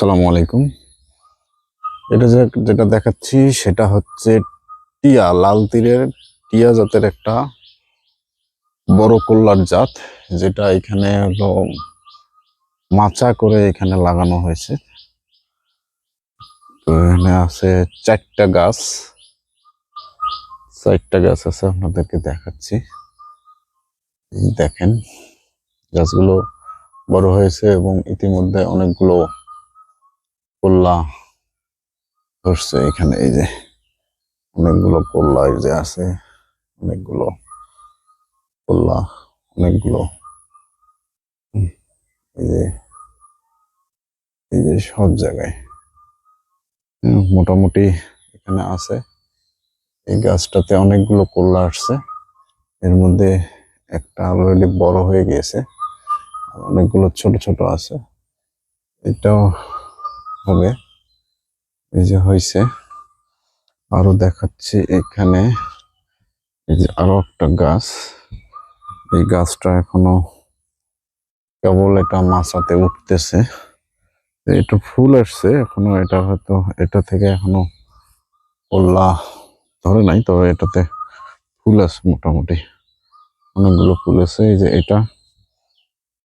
আসসালামু আলাইকুম। এটা যেটা দেখাচ্ছি সেটা হচ্ছে টিয়া, লাল তীরের টিয়া জাতের একটা বড় কল্যার জাত, যেটা এখানে হলো মাচা করে এখানে লাগানো হয়েছে। তো এখানে আছে চারটা গাছ। চারটা গাছ আছে আপনাদেরকে দেখাচ্ছি। দেখেন, গাছগুলো বড় হয়েছে এবং ইতিমধ্যে অনেকগুলো কল্লা ধরছে এখানে, এই যে অনেকগুলো কল্লা এই যে আছে, অনেকগুলো কল্লা অনেকগুলো। এই যে এই যে সব জায়গায়। মোটামুটি এখানে আছে। এই গাছটাতে অনেকগুলো কল্লা আসছে। এর মধ্যে একটা অলরেডি বড় হয়ে গিয়েছে অনেকগুলো ছোট ছোট আছে। এটাও হবে। এই যে হয়েছে আরও দেখাচ্ছি এখানে। এই যে আরও একটা গাছ। এই গাছটা এখনও কেবল এটা মাচাতে উঠতেছে। এটা ফুল আসছে এখনও। এটা হয়তো এটা থেকে এখনও কল্লা ধরে নাই, তবে এটাতে ফুল আছে মোটামুটি। অনেকগুলো ফুল আছে। এই যে এটা,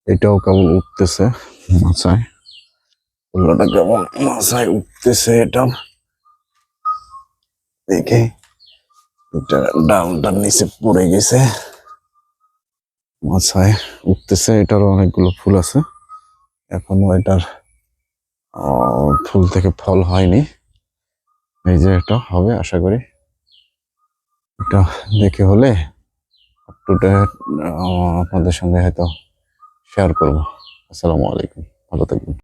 এটাও কেবল উঠতেছে মাচায় কল্লাটা কেবল মাচায় উঠতেছে এটা। দেখে ডালটার নিচে পড়ে গেছে। মাথায় উঠতেছে, এটারও অনেকগুলো ফুল আছে। এখনও এটার ফুল থেকে ফল হয়নি। এই যে এটা হবে আশা করি। এটা দেখে হলে আপ আপনাদের সঙ্গে হয়তো শেয়ার করব। আসসালামু আলাইকুম, ভালো থাকবেন।